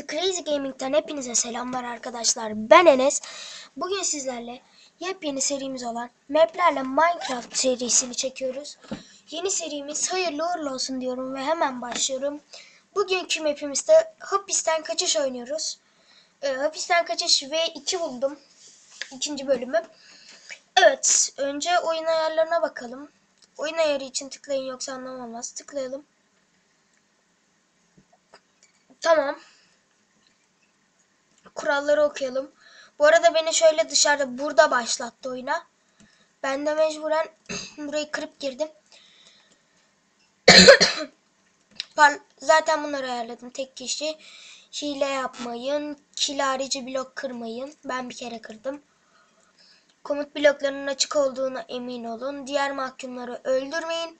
The Crazy Gaming'den hepinize selamlar arkadaşlar. Ben Enes. Bugün sizlerle yepyeni serimiz olan maplerle Minecraft serisini çekiyoruz. Yeni serimiz hayırlı uğurlu olsun diyorum ve hemen başlıyorum. Bugünkü mapimizde hapisten kaçış oynuyoruz. Ee, hapisten kaçış V2 buldum. İkinci bölümü. Evet, önce oyun ayarlarına bakalım. Oyun ayarı için tıklayın yoksa anlamamaz. Tıklayalım. Tamam. Kuralları okuyalım. Bu arada beni şöyle dışarıda burada başlattı oyuna. Ben de mecburen burayı kırıp girdim. Zaten bunları ayarladım. Tek kişi hile yapmayın. Kill harici blok kırmayın. Ben bir kere kırdım. Komut bloklarının açık olduğuna emin olun. Diğer mahkumları öldürmeyin.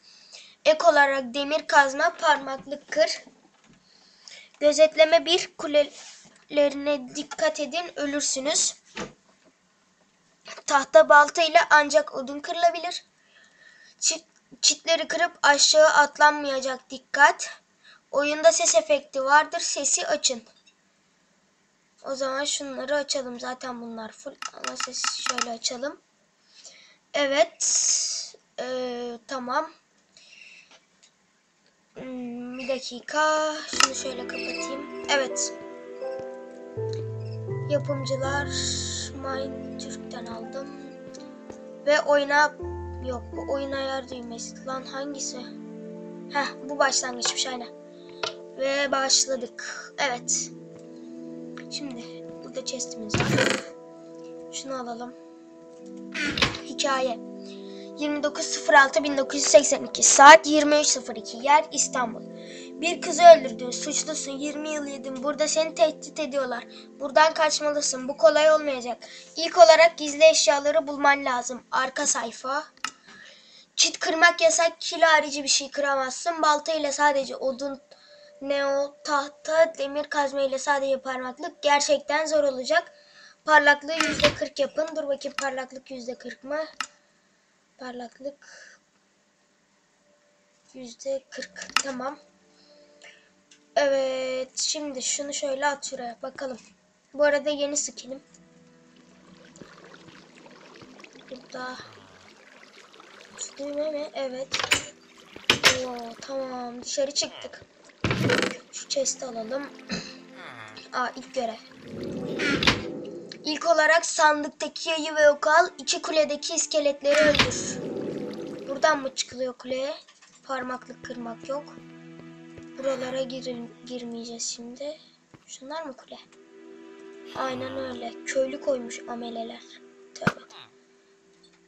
Ek olarak demir kazma parmaklık kır. Gözetleme bir kulelerine dikkat edin ölürsünüz. Tahta balta ile ancak odun kırılabilir. Çit, çitleri kırıp aşağı atlanmayacak dikkat. Oyunda ses efekti vardır sesi açın. O zaman şunları açalım. Zaten bunlar full ama sesi şöyle açalım. Evet. Ee, tamam. Hmm, bir dakika. Şunu şöyle kapatayım. Evet. Yapımcılar Mine Türk'ten aldım. Ve oyuna yok bu oyun ayar düğmesi. Lan hangisi? Heh bu başlangıçmış aynen. Ve başladık. Evet. Şimdi burada chestimiz var. Şunu alalım. Hikaye. 29.06.1982 Saat 23.02 Yer İstanbul Bir kızı öldürdün, suçlusun, 20 yıl yedin. Burada seni tehdit ediyorlar. Buradan kaçmalısın, bu kolay olmayacak. İlk olarak gizli eşyaları bulman lazım. Arka sayfa. Çit kırmak yasak, kilo harici bir şey kıramazsın. Balta ile sadece odun, neo, tahta, demir kazma ile sadece parmaklık. Gerçekten zor olacak. Parlaklığı %40 yapın. Dur bakayım parlaklık %40 mı? Parlaklık yüzde kırk. Tamam. Evet. Şimdi şunu şöyle at şuraya. Bakalım. Bu arada yeni skinim. Burada. Düğme mi? Evet. Oo, tamam. Dışarı çıktık. Şu chest'i alalım. Aa ilk görev. İlk olarak sandıktaki yayı ve oku al. iki kuledeki iskeletleri öldür. Buradan mı çıkılıyor kuleye? Parmaklık kırmak yok. Buralara gir girmeyeceğiz şimdi. Şunlar mı kule? Aynen öyle. Köylü koymuş ameleler. Tövbe.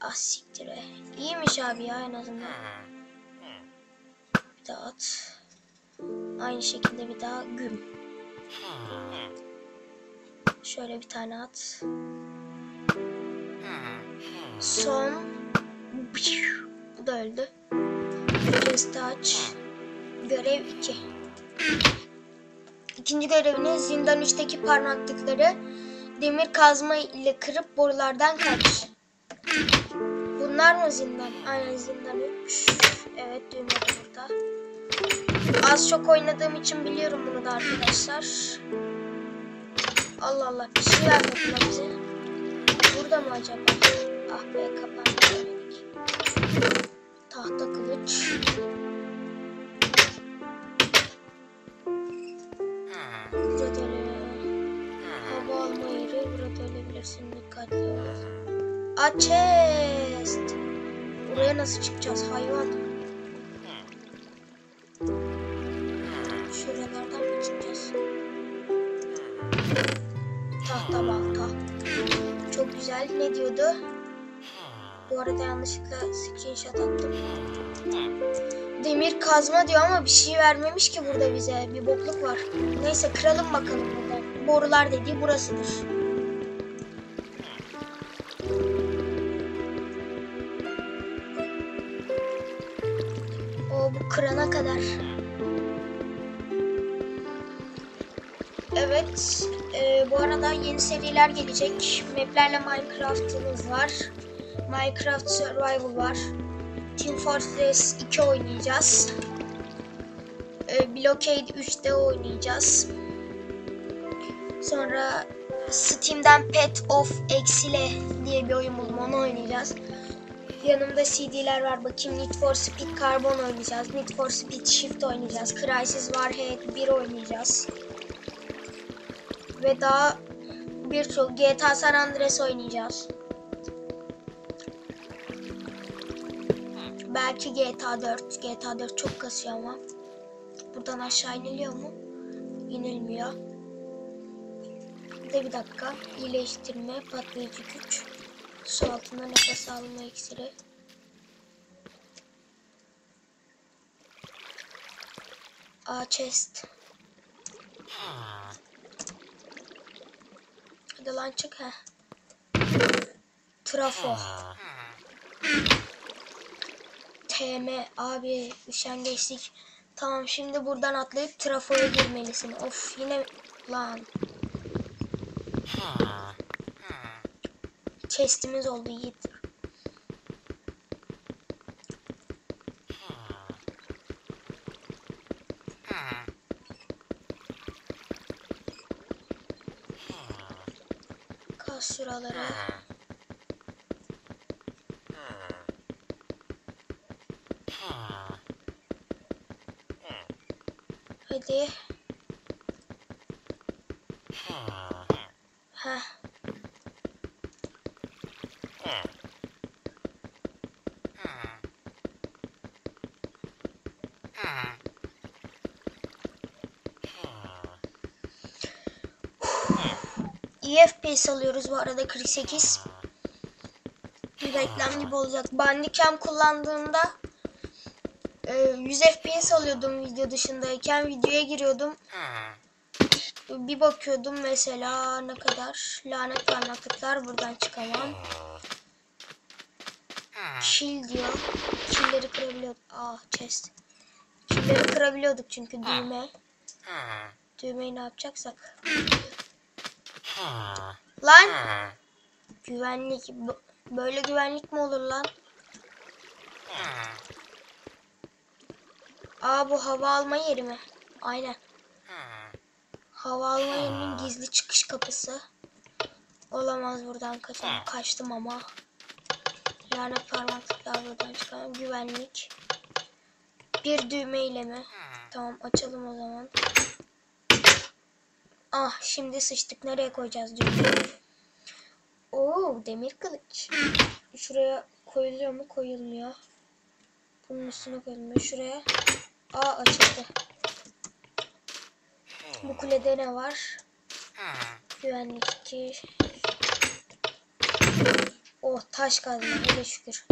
Ah siktir be. İyiymiş abi ya en azından. Bir daha at. Aynı şekilde bir daha güm. Şöyle bir tane at. Son. Bu da öldü. Aç. Görev 2. İkinci göreviniz zindan 3'teki parmaklıkları demir kazma ile kırıp borulardan kaç. Bunlar mı zindan? Aynen zindan 3. Evet düğme burada. Az çok oynadığım için biliyorum bunu da arkadaşlar. Allah Allah bir şey vermediler bize. Burada mı acaba? Ah be kapandı. Tahta kılıç. Burada ölebilirsin. Dikkatli ol. A chest. Buraya nasıl çıkacağız hayvan? Şuralardan mı çıkacağız? Tahta balta. Çok güzel. Ne diyordu? Bu arada yanlışlıkla screenshot attım. Demir kazma diyor ama bir şey vermemiş ki burada bize. Bir bokluk var. Neyse kıralım bakalım buradan. Borular dediği burasıdır. Kırana kadar. Evet. e, bu arada yeni seriler gelecek. Maplerle Minecraft'ımız var. Minecraft Survival var. Team Fortress 2 oynayacağız. E, Blockade 3'te oynayacağız. Sonra Steam'den Pet of Exile diye bir oyun buldum. Onu oynayacağız. Yanımda CD'ler var. Bakayım Need for Speed Carbon oynayacağız. Need for Speed Shift oynayacağız. Crysis Warhead 1 oynayacağız. Ve daha birçok GTA San Andreas oynayacağız. Belki GTA 4. GTA 4 çok kasıyor ama. Buradan aşağı iniliyor mu? İnilmiyor. Bir de bir dakika. İyileştirme, patlayıcı güç. Su altında nefes alma iksiri. Aa chest. Hadi lan çık ha. Trafo. TM abi üşengeçlik. Tamam şimdi buradan atlayıp trafoya girmelisin. Of yine lan. Chestimiz oldu Yiğit. Kas şuraları. Hadi. Heh. İyi FPS alıyoruz bu arada 48. Bir reklam gibi olacak. Bandicam kullandığımda e, 100 FPS alıyordum video dışındayken. Videoya giriyordum. Bir bakıyordum mesela ne kadar lanet parmaklıklar buradan çıkamam. Kill diyor. Killleri kırabiliyorduk. Ah chest. Killleri kırabiliyorduk çünkü düğme. Düğmeyi ne yapacaksak. Lan güvenlik. Böyle güvenlik mi olur lan? Aa bu hava alma yeri mi? Aynen. Hava alma yerinin gizli çıkış kapısı. Olamaz buradan kaçalım. Kaçtım ama. Lanet parmaklıklar buradan çıkan güvenlik. Bir düğme ile mi? Tamam açalım o zaman. Ah şimdi sıçtık. Nereye koyacağız düğmeyi? Oo demir kılıç. Şuraya koyuluyor mu? Koyulmuyor. Bunun üstüne koyulmuyor. Şuraya. Aa açıldı. Bu kulede ne var? Güvenlik 2. Oh taş kazma hele şükür.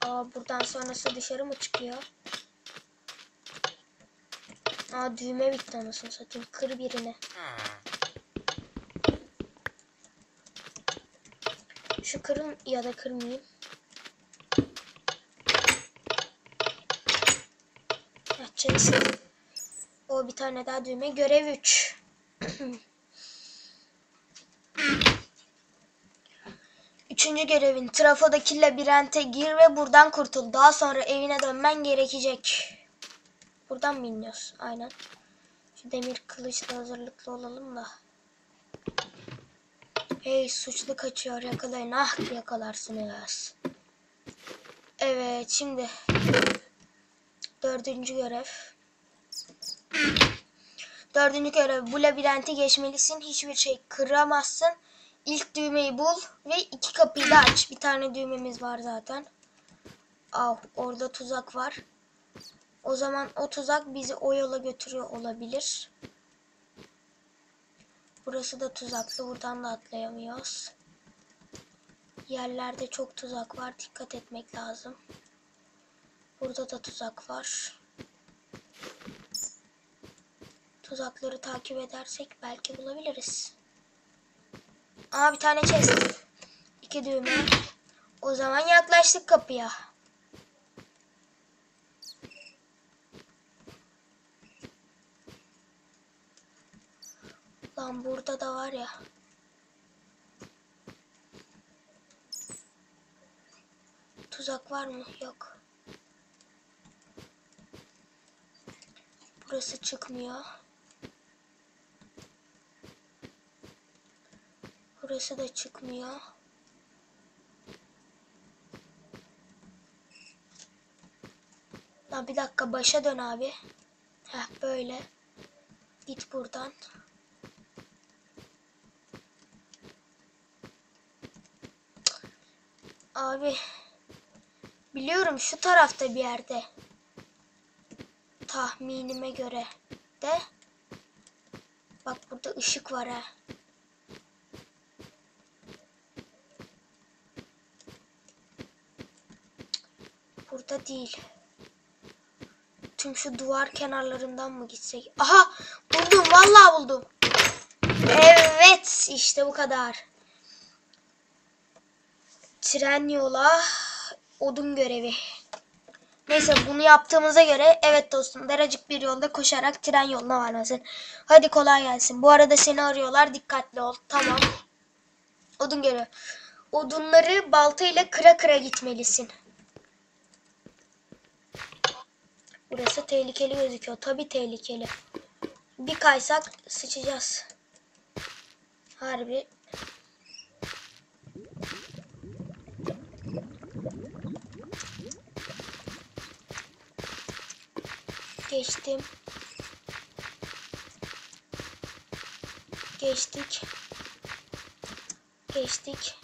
Aa buradan sonrası dışarı mı çıkıyor? Aa düğme bitti anasını satayım. Kır birini. Şu kırın ya da kırmayayım. Açacağız. O bir tane daha düğme. Görev 3. Üçüncü görevin trafodaki labirente gir ve buradan kurtul. Daha sonra evine dönmen gerekecek. Buradan mı iniyoruz? Aynen. Şu demir kılıçla hazırlıklı olalım da. Hey suçlu kaçıyor yakalayın. Ah yakalarsınız. Evet şimdi dördüncü görev. Dördüncü görev bu labirenti geçmelisin. Hiçbir şey kıramazsın. İlk düğmeyi bul ve iki kapıyı da aç. Bir tane düğmemiz var zaten. Ah orada tuzak var. O zaman o tuzak bizi o yola götürüyor olabilir. Burası da tuzaklı. Buradan da atlayamıyoruz. Yerlerde çok tuzak var. Dikkat etmek lazım. Burada da tuzak var. Tuzakları takip edersek belki bulabiliriz. Aa bir tane chest. İki düğme. O zaman yaklaştık kapıya. Lan burada da var ya. Tuzak var mı? Yok. Burası çıkmıyor. Burası da çıkmıyor. Ha bir dakika başa dön abi. Heh böyle. Git buradan. Abi biliyorum şu tarafta bir yerde. Tahminime göre de bak burada ışık var ha. Burada değil. Tüm şu duvar kenarlarından mı gitsek? Aha buldum vallahi buldum. Evet işte bu kadar. Tren yola odun görevi. Neyse bunu yaptığımıza göre evet dostum daracık bir yolda koşarak tren yoluna varmasın. Hadi kolay gelsin. Bu arada seni arıyorlar dikkatli ol. Tamam. Odun görevi. Odunları baltayla kıra kıra gitmelisin. Burası tehlikeli gözüküyor. Tabii tehlikeli. Bir kaysak sıçacağız. Harbi. Geçtim. Geçtik. Geçtik.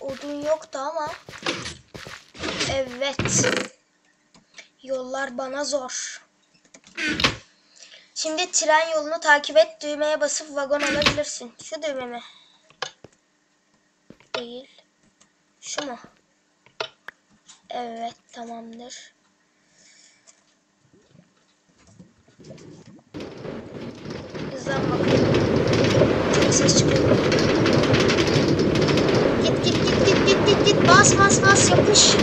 Odun yoktu ama Evet. Yollar bana zor. Şimdi tren yolunu takip et. Düğmeye basıp vagon alabilirsin. Şu düğme mi? Değil. Şu mu? Evet tamamdır. Hızlan bakalım. Ses çıkıyor. Git git git git git git git. Bas bas bas yapış.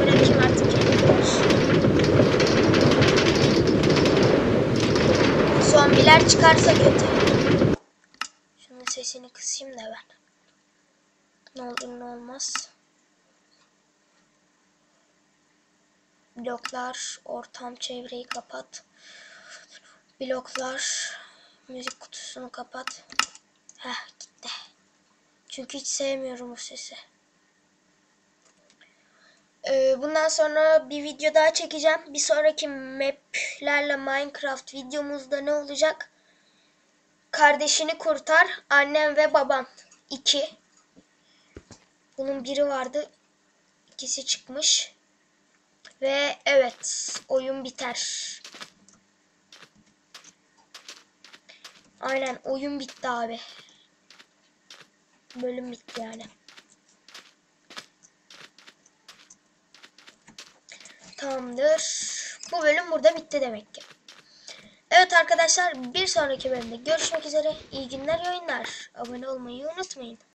Bırakayım artık. Zombiler çıkarsa kötü. Şunun sesini kısayım da ben. Ne olur ne olmaz. Bloklar, ortam çevreyi kapat. Bloklar, müzik kutusunu kapat. Heh gitti. Çünkü hiç sevmiyorum o sesi. Ee, bundan sonra bir video daha çekeceğim. Bir sonraki maplerle Minecraft videomuzda ne olacak? Kardeşini kurtar, annem ve babam. 2. Bunun biri vardı. İkisi çıkmış. Ve evet, oyun biter. Aynen oyun bitti abi. Bölüm bitti yani. Tamamdır. Bu bölüm burada bitti demek ki. Evet arkadaşlar bir sonraki bölümde görüşmek üzere. İyi günler, iyi oyunlar. Abone olmayı unutmayın.